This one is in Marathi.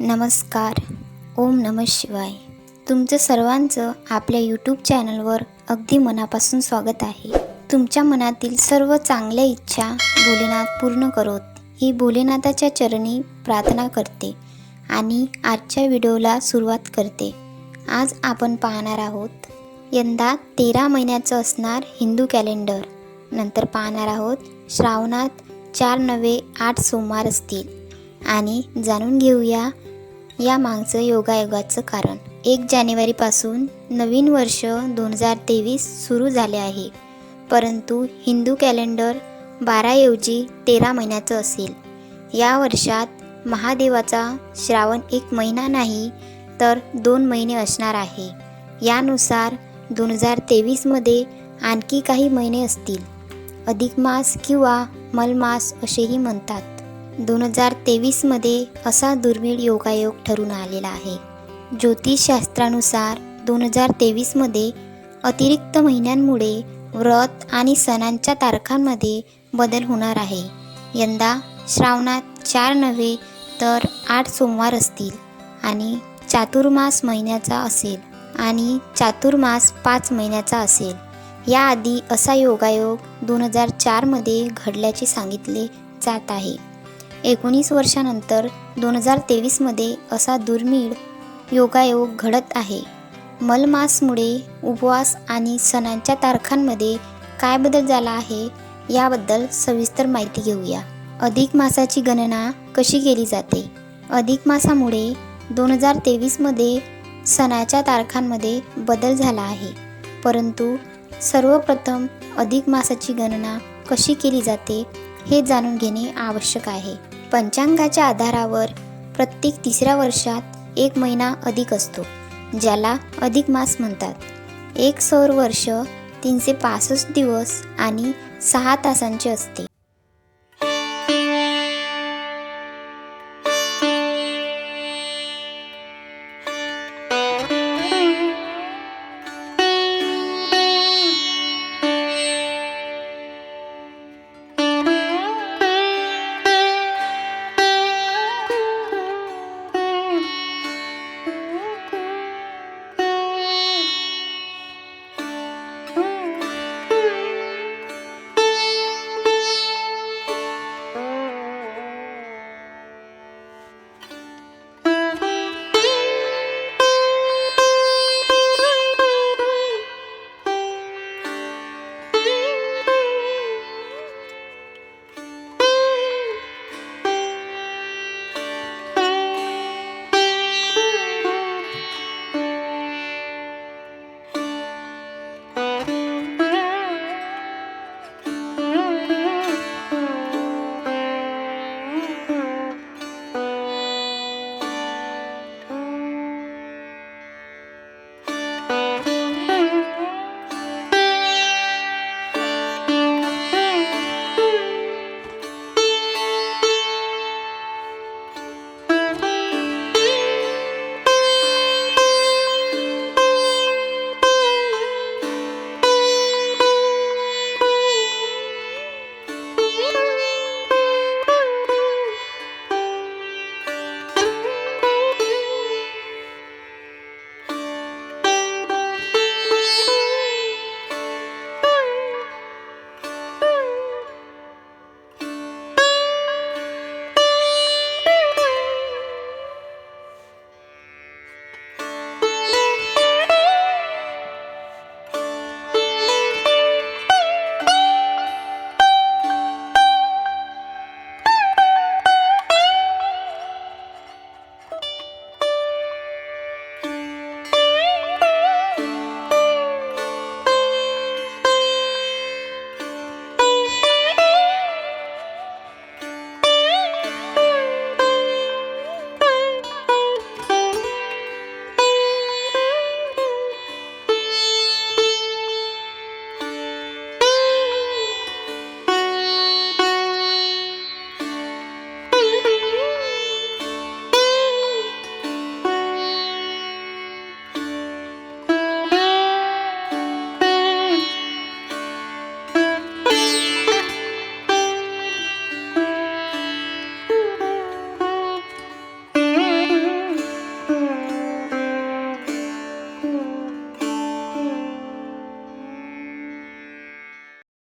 नमस्कार. ओम नम शिवाय. तुमचं सर्वांचं आपल्या यूट्यूब चॅनलवर अगदी मनापासून स्वागत आहे. तुमच्या मनातील सर्व चांगल्या इच्छा भोलेनाथ पूर्ण करोत. ही भोलेनाथाच्या चरणी प्रार्थना करते आणि आजच्या व्हिडिओला सुरुवात करते. आज आपण पाहणार आहोत यंदा तेरा महिन्याचं असणार हिंदू कॅलेंडर नंतर पाहणार आहोत श्रावणात चार नवे आठ सोमवार असतील. आणि जाणून घेऊया या मागचं योगायोगाचं कारण. एक जानेवारीपासून नवीन वर्ष दोन हजार तेवीस सुरू झाले आहे. परंतु हिंदू कॅलेंडर बाराऐवजी तेरा महिन्याचं असेल. या वर्षात महादेवाचा श्रावण एक महिना नाही तर दोन महिने असणार आहे. यानुसार दोन हजार तेवीसमध्ये आणखी काही महिने असतील. अधिक मास किंवा मलमास असेही म्हणतात. दोन हजार तेवीसमध्ये असा दुर्मिळ योगायोग ठरून आलेला आहे. ज्योतिषशास्त्रानुसार दोन हजार तेवीसमध्ये अतिरिक्त महिन्यांमुळे व्रत आणि सणांच्या तारखांमध्ये बदल होणार आहे. यंदा श्रावणात चार नव्हे तर आठ सोमवार असतील आणि चातुर्मास महिन्याचा असेल आणि चातुर्मास पाच महिन्याचा असेल. याआधी असा योगायोग दोन हजार चारमध्ये घडल्याचे सांगितले जात आहे. एकोणीस वर्षानंतर दोन हजार तेवीसमध्ये असा दुर्मिळ योगायोग घडत आहे. मलमासमुळे उपवास आणि सणांच्या तारखांमध्ये काय बदल झाला आहे याबद्दल सविस्तर माहिती घेऊया. अधिक मासाची गणना कशी केली जाते? अधिक मासामुळे दोन हजार तेवीसमध्ये सणाच्या तारखांमध्ये बदल झाला आहे. परंतु सर्वप्रथम अधिक मासाची गणना कशी केली जाते हे जाणून घेणे आवश्यक आहे. पंचांगाच्या आधारावर प्रत्येक तिसऱ्या वर्षात एक महिना अधिक असतो ज्याला अधिक मास म्हणतात. एक सौर वर्ष तीनशे पासष्ट दिवस आणि सहा तासांचे असते.